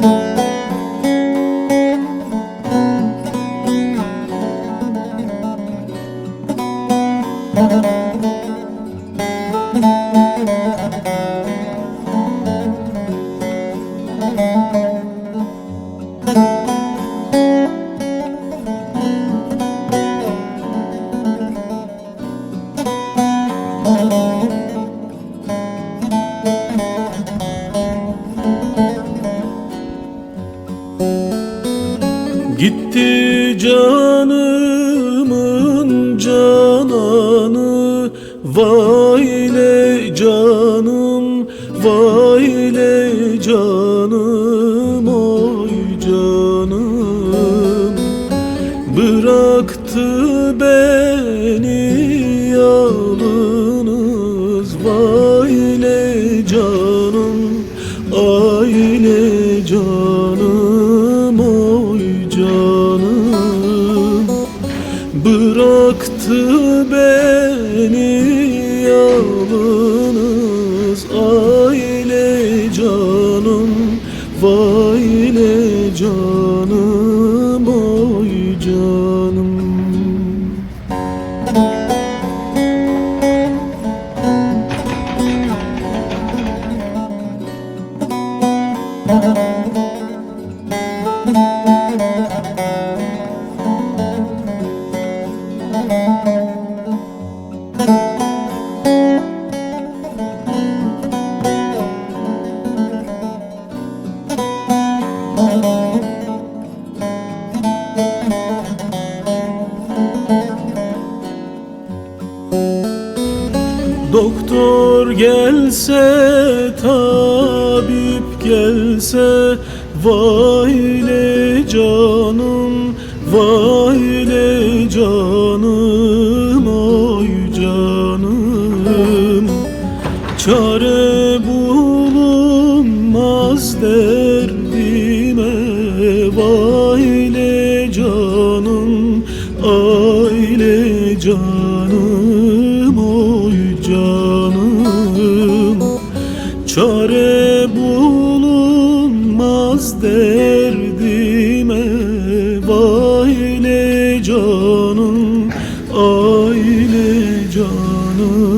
Thank you. Gitti canımın cananı Vay le canım Vay le canım Oy canım. Bıraktı beni Bıraktı beni yalnız Aile canım Vayle canım Oy canım Doktor gelse, tabip gelse Vay le canım, vay le canım, oy canım. Çare bulunmaz derdime Vay le canım, aile canım, oy canım? Çare bulunmaz derdime Vay le canım, aile canım